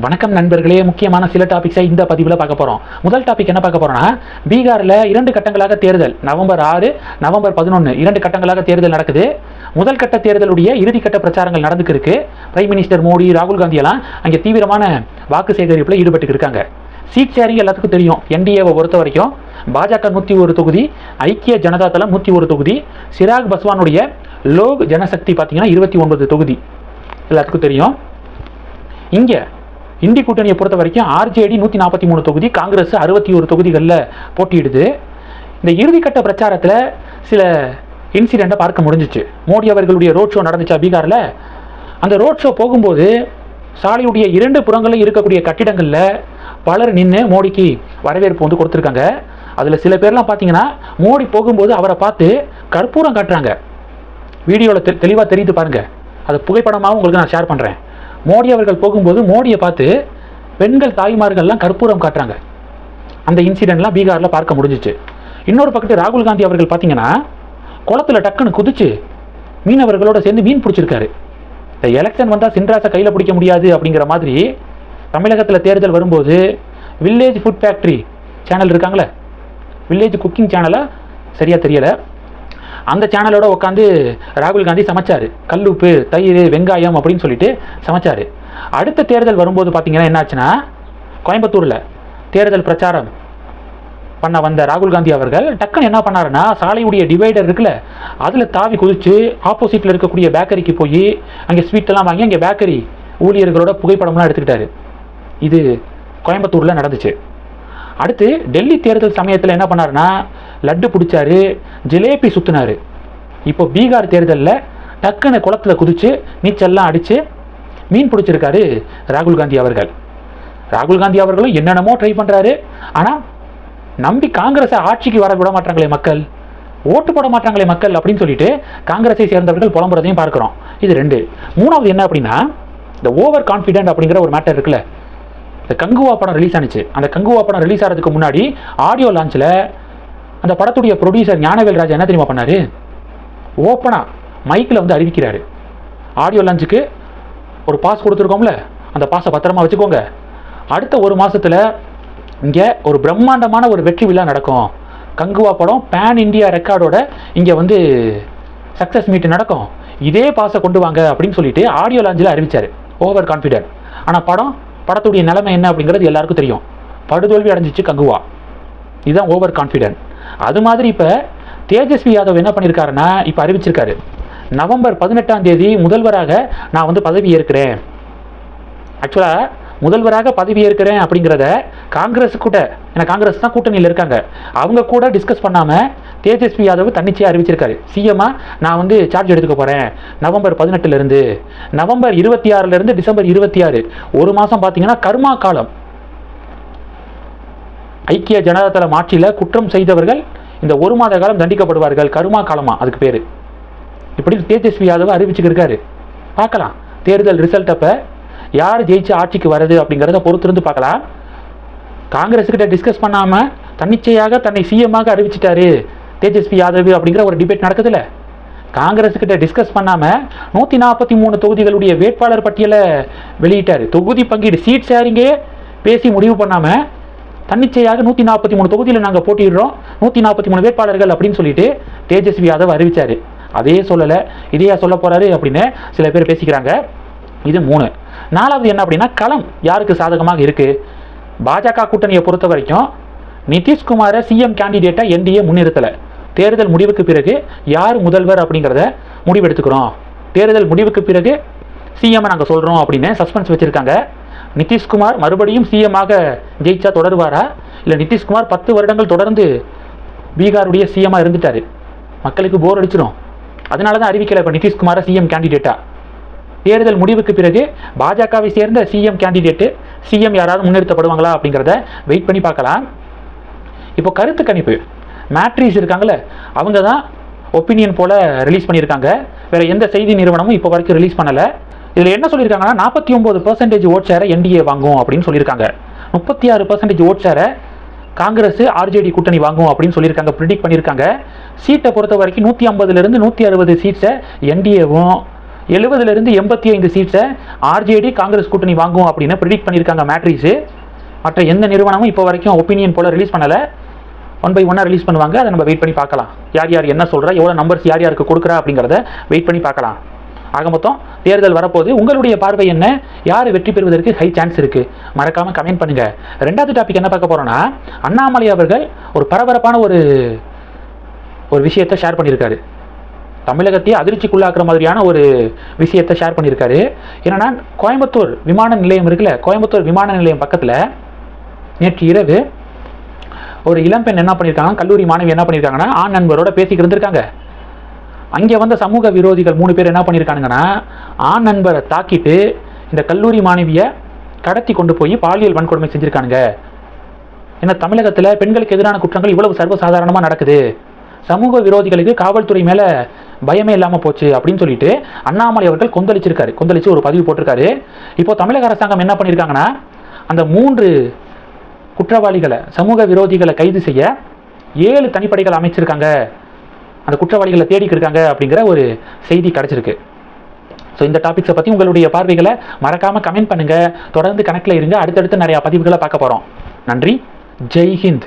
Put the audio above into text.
வணக்கம் நண்பர்களே முக்கியமான சில டாபிக்ஸை இந்த பதிவில் பார்க்க போகிறோம் முதல் டாபிக் என்ன பார்க்க போகிறோம்னா பீகாரில் இரண்டு கட்டங்களாக தேர்தல் நவம்பர் ஆறு நவம்பர் பதினொன்று இரண்டு கட்டங்களாக தேர்தல் நடக்குது. முதல் கட்ட தேர்தலுடைய இறுதிக்கட்ட பிரச்சாரங்கள் நடந்துக்கு இருக்கு. பிரைம் மினிஸ்டர் மோடி ராகுல் காந்தி எல்லாம் அங்கே தீவிரமான வாக்கு சேகரிப்பில் ஈடுபட்டு இருக்காங்க. சீட் ஷேரிங் எல்லாத்துக்கும் தெரியும். என்டிஏவை பொறுத்த வரைக்கும் பாஜக நூற்றி ஒரு தொகுதி ஐக்கிய ஜனதா தளம் நூற்றி ஒரு தொகுதி சிராக் பஸ்வானுடைய லோக் ஜனசக்தி பார்த்தீங்கன்னா இருபத்தி ஒன்பது தொகுதி. எல்லாத்துக்கும் தெரியும். இங்கே இந்தி கூட்டணியை பொறுத்த வரைக்கும் ஆர்ஜேடி நூற்றி நாற்பத்தி மூணு தொகுதி காங்கிரஸ் அறுபத்தி ஒரு தொகுதிகளில் போட்டியிடுது. இந்த இறுதிக்கட்ட பிரச்சாரத்தில் சில இன்சிடெண்ட்டை பார்க்க முடிஞ்சிச்சு. மோடி அவர்களுடைய ரோட் ஷோ நடந்துச்சா பீகாரில்? அந்த ரோட் ஷோ போகும்போது சாலையுடைய இரண்டு புறங்களில் இருக்கக்கூடிய கட்டிடங்களில் பலர் நின்று மோடிக்கு வரவேற்பு வந்து கொடுத்துருக்காங்க. அதில் சில பேர்லாம் பார்த்தீங்கன்னா மோடி போகும்போது அவரை பார்த்து கற்பூரம் காட்டுறாங்க. வீடியோவில் தெ தெளிவாக தெரியுது பாருங்கள் அது புகைப்படமாகவும் உங்களுக்கு நான் ஷேர் பண்ணுறேன் மோடி அவர்கள் போகும்போது மோடியை பார்த்து பெண்கள் தாய்மார்கள்லாம் கற்பூரம் காட்டுறாங்க. அந்த இன்சிடெண்ட்லாம் பீகாரில் பார்க்க முடிஞ்சிச்சு. இன்னொரு பக்கத்து ராகுல் காந்தி அவர்கள் பார்த்தீங்கன்னா குளத்துல டக்குன்னு குதிச்சு மீனவர்களோட சேர்ந்து மீன் பிடிச்சிருக்காரு. இந்த எலெக்ஷன் வந்தால் சின்ராசை கையில் பிடிக்க முடியாது அப்படிங்கிற மாதிரி தமிழகத்தில் தேர்தல் வரும்போது வில்லேஜ் ஃபுட் ஃபேக்ட்ரி சேனல் இருக்காங்களே வில்லேஜ் குக்கிங் சேனலாக சரியாக தெரியலை. அந்த சேனலோட உட்காந்து ராகுல் காந்தி சமைச்சாரு. கல்லுப்பு தயிர் வெங்காயம் அப்படின்னு சொல்லிட்டு சமைச்சார். அடுத்த தேர்தல் வரும்போது பார்த்தீங்கன்னா என்னாச்சுன்னா கோயம்புத்தூரில் தேர்தல் பிரச்சாரம் பண்ண வந்த ராகுல் காந்தி அவர்கள் டக்குன்னு என்ன பண்ணாருன்னா சாலையுடைய டிவைடர் இருக்குல்ல அதில் தாவி குதிச்சு ஆப்போசிட்டில் இருக்கக்கூடிய பேக்கரிக்கு போய் அங்கே ஸ்வீட்டெல்லாம் வாங்கி அங்கே பேக்கரி ஊழியர்களோட புகைப்படம்லாம் எடுத்துக்கிட்டாரு. இது கோயம்புத்தூரில் நடந்துச்சு. அடுத்து டெல்லி தேர்தல் சமயத்தில் என்ன பண்ணாருன்னா லட்டு பிடிச்சாரு ஜிலேபி சுற்றினாரு இப்போ பீகார் தேர்தலில் டக்குன்னு குளத்துல குதித்து நீச்சல்லாம் அடித்து மீன் பிடிச்சிருக்காரு ராகுல் காந்தி அவர்கள். ராகுல் காந்தி அவர்களும் என்னென்னமோ ட்ரை பண்ணுறாரு ஆனால் நம்பி காங்கிரஸை ஆட்சிக்கு வர விட மாட்டாங்களே மக்கள். ஓட்டு போட மாட்டாங்களே மக்கள் அப்படின்னு சொல்லிட்டு காங்கிரஸை சேர்ந்தவர்கள் புலம்புறதையும் பார்க்குறோம். இது ரெண்டு. மூணாவது என்ன அப்படின்னா இந்த ஓவர் கான்ஃபிடென்ட் அப்படிங்கிற ஒரு மேட்டர் இருக்குல்ல. இந்த கங்குவா படம் ரிலீஸ் ஆனிச்சு. அந்த கங்குவா படம் ரிலீஸ் ஆகிறதுக்கு முன்னாடி ஆடியோ லான்ச்சில் அந்த படத்துடைய ப்ரொடியூசர் ஞானவேல் ராஜா என்ன தெரியுமா பண்ணாரு? ஓப்பனாக மைக்கில் வந்து அறிவிக்கிறாரு. ஆடியோ லஞ்சுக்கு ஒரு பாஸ் கொடுத்துருக்கோம்ல? அந்த பாஸை பத்திரமா வச்சுக்கோங்க. அடுத்த ஒரு மாதத்தில் இங்கே ஒரு பிரம்மாண்டமான ஒரு வெற்றி விழா நடக்கும். கங்குவா படம் பேன் இந்தியா ரெக்கார்டோட இங்கே வந்து சக்ஸஸ் மீட் நடக்கும். இதே பாஸை கொண்டு வாங்க அப்படின்னு சொல்லிட்டு ஆடியோ லாஞ்சில் அறிவிச்சார். ஓவர் கான்ஃபிடென்ட் ஆனால் படம் படத்துடைய நிலைமை என்ன அப்படிங்கிறது எல்லாருக்கும் தெரியும். படுதோல்வி அடைஞ்சிச்சு கங்குவா. இதுதான் ஓவர் கான்ஃபிடென்ட் அது மாதிரி இப்போ தேஜஸ்வி யாதவ் என்ன பண்ணியிருக்காருன்னா இப்போ அறிவிச்சிருக்காரு. நவம்பர் பதினெட்டாம் தேதி முதல்வராக நான் வந்து பதவி ஏற்கிறேன். ஆக்சுவலாக முதல்வராக பதவி ஏற்கிறேன் அப்படிங்கிறத காங்கிரஸ் கூட ஏன்னா காங்கிரஸ் தான் கூட்டணியில் இருக்காங்க. அவங்க கூட டிஸ்கஸ் பண்ணாமல் தேஜஸ்வி யாதவ் தன்னிச்சையாக அறிவிச்சிருக்காரு. சிஎம்மா நான் வந்து சார்ஜ் எடுத்துக்க போகிறேன் நவம்பர் பதினெட்டுலேருந்து நவம்பர் இருபத்தி ஆறுலேருந்து டிசம்பர் இருபத்தி ஆறு ஒரு மாதம் பார்த்தீங்கன்னா கர்மா காலம். ஐக்கிய ஜனதாதளம் ஆட்சியில் குற்றம் செய்தவர்கள் இந்த ஒரு மாத காலம் தண்டிக்கப்படுவார்கள். கருமா காலமா? அதுக்கு பேர். இப்படி தேஜஸ்வி யாதவ் அறிவிச்சுக்கிருக்காரு பார்க்கலாம். தேர்தல் ரிசல்ட் அப்போ யார் ஜெயிச்சு ஆட்சிக்கு வருது அப்படிங்கிறத பொறுத்திருந்து பார்க்கலாம். காங்கிரஸுக்கிட்ட டிஸ்கஸ் பண்ணாமல் தன்னிச்சையாக தன்னை சிஎம்மாக அறிவிச்சிட்டாரு தேஜஸ்வி யாதவ் அப்படிங்கிற ஒரு டிபேட் நடக்குதுல்ல. காங்கிரஸுக்கிட்ட டிஸ்கஸ் பண்ணாமல் நூற்றி நாற்பத்தி மூணு தொகுதிகளுடைய வேட்பாளர் பட்டியலை வெளியிட்டார். தொகுதி பங்கீடு சீட் ஷேரிங்கே பேசி முடிவு பண்ணாமல் தன்னிச்சையாக நூற்றி நாற்பத்தி மூணு தொகுதியில் நாங்கள் போட்டிடுறோம் நூற்றி நாற்பத்தி மூணு வேட்பாளர்கள் அப்படின்னு சொல்லிட்டு தேஜஸ்வி யாதவ் அறிவிச்சார். அதே சொல்லலை இதையா சொல்ல போகிறாரு அப்படின்னு சில பேர் பேசிக்கிறாங்க. இது மூணு. நாலாவது என்ன அப்படின்னா களம் யாருக்கு சாதகமாக இருக்குது பாஜக கூட்டணியை பொறுத்த வரைக்கும் நிதிஷ்குமாரை சிஎம் கேண்டிடேட்டை என்டிஏ முன்னிறுத்தலை. தேர்தல் முடிவுக்கு பிறகு யார் முதல்வர் அப்படிங்கிறத முடிவெடுத்துக்கிறோம். தேர்தல் முடிவுக்கு பிறகு சிஎம் நாங்கள் சொல்கிறோம் அப்படின்னு சஸ்பென்ஸ் வச்சுருக்காங்க. நிதிஷ்குமார் மறுபடியும் சிஎம் ஆக ஜெயிச்சா தொடருவாரா? இல்லை நிதிஷ்குமார் பத்து வருடங்கள் தொடர்ந்து பீகாருடைய சிஎமாக இருந்துட்டாரு. மக்களுக்கு போர் அடிச்சிடும் அதனால தான் அறிவிக்கலை இப்போ நிதிஷ்குமாரை சிஎம் கேண்டிடேட்டா தேர்தல் முடிவுக்கு பிறகு பாஜகவை சேர்ந்த சிஎம் கேண்டிடேட்டு சிஎம் யாராவது முன்னிறுத்தப்படுவாங்களா அப்படிங்கிறத வெயிட் பண்ணி பார்க்கலாம். இப்போ கருத்து கணிப்பு. மேட்ரிஸ் இருக்காங்கல்ல அவங்க தான் ஒப்பீனியன் போல் ரிலீஸ் பண்ணியிருக்காங்க. வேறு எந்த செய்தி நிறுவனமும் இப்போ வரைக்கும் ரிலீஸ் பண்ணலை. இதில் என்ன சொல்லியிருக்காங்கன்னா நாற்பத்தி ஒம்பது பர்சன்டேஜ் ஓட் ஷேரை என்டிஏ வாங்கும் அப்படின்னு சொல்லியிருக்காங்க. முப்பத்தி ஆறு பர்சன்டேஜ் ஓட் ஷேரை காங்கிரஸ் ஆர்ஜேடி கூட்டணி வாங்கும் அப்படின்னு சொல்லியிருக்காங்க ப்ரிடிக் பண்ணியிருக்காங்க. சீட்டை பொறுத்த வரைக்கும் நூற்றி ஐம்பதுலேருந்து நூற்றி அறுபது சீட்ஸை என்டிஏவும் எழுபதுலேருந்து எண்பத்தி ஐந்து சீட்ஸை ஆர்ஜேடி காங்கிரஸ் கூட்டணி வாங்கும் அப்படின்னு ப்ரிடிக் பண்ணியிருக்காங்க மேட்ரிஸு மற்ற எந்த நிறுவனமும் இப்போ வரைக்கும் ஒப்பீனியன் போல் ரிலீஸ் பண்ணலை. ஒன் பை ஒன்னாக ரிலீஸ் பண்ணுவாங்க. அதை நம்ம வெயிட் பண்ணி பார்க்கலாம். யார் யார் என்ன சொல்கிறா எவ்வளோ நம்பர்ஸ் யார் யாருக்கு கொடுக்குறா அப்படிங்கிறத வெயிட் பண்ணி பார்க்கலாம். ஆக மொத்தம் தேர்தல் வரப்போது உங்களுடைய பார்வை என்ன? யார் வெற்றி பெறுவதற்கு ஹை சான்ஸ் இருக்குது மறக்காமல் கமெண்ட் பண்ணுங்கள் ரெண்டாவது டாபிக் என்ன பார்க்க போகிறோன்னா அண்ணாமலை அவர்கள் ஒரு பரபரப்பான ஒரு ஒரு விஷயத்தை ஷேர் பண்ணியிருக்காரு. தமிழகத்தையே அதிர்ச்சிக்குள்ளாக்குற மாதிரியான ஒரு விஷயத்தை ஷேர் பண்ணியிருக்காரு. என்னன்னா கோயம்புத்தூர் விமான நிலையம் இருக்குல்ல கோயம்புத்தூர் விமான நிலையம் பக்கத்தில் நேற்று இரவு ஒரு இளம்பெண் என்ன பண்ணியிருக்காங்க கல்லூரி மாணவி என்ன பண்ணியிருக்காங்கன்னா ஆண் நண்பரோட பேசிக்கிட்டு இருந்திருக்காங்க. அங்கே வந்த சமூக விரோதிகள் மூணு பேர் என்ன பண்ணியிருக்கானுங்கன்னா ஆண் நண்பரை தாக்கிட்டு இந்த கல்லூரி மாணவியை கடத்தி கொண்டு போய் பாலியல் வன்கொடுமை செஞ்சுருக்கானுங்க. ஏன்னா தமிழகத்தில் பெண்களுக்கு எதிரான குற்றங்கள் இவ்வளவு சர்வசாதாரணமாக நடக்குது. சமூக விரோதிகளுக்கு காவல்துறை மேலே பயமே இல்லாமல் போச்சு அப்படின்னு சொல்லிட்டு அண்ணாமலை அவர்கள் கொந்தளிச்சிருக்காரு. கொந்தளிச்சு ஒரு பதிவு போட்டிருக்காரு. இப்போ தமிழக அரசாங்கம் என்ன பண்ணியிருக்காங்கன்னா அந்த மூன்று குற்றவாளிகளை சமூக விரோதிகளை கைது செய்ய ஏழு தனிப்படைகள் அமைச்சிருக்காங்க. அந்த குற்றவாளிகளை தேடிக்கிட்டு இருக்காங்க அப்படிங்கிற ஒரு செய்தி கிடச்சிருக்கு. ஸோ இந்த டாபிக்ஸை பற்றி உங்களுடைய பார்வைகளை மறக்காமல் கமெண்ட் பண்ணுங்கள் தொடர்ந்து கணக்கில் இருங்க. அடுத்தடுத்து நிறையா பதிவுகளை பார்க்க போகிறோம் நன்றி. ஜெய் ஹிந்த்.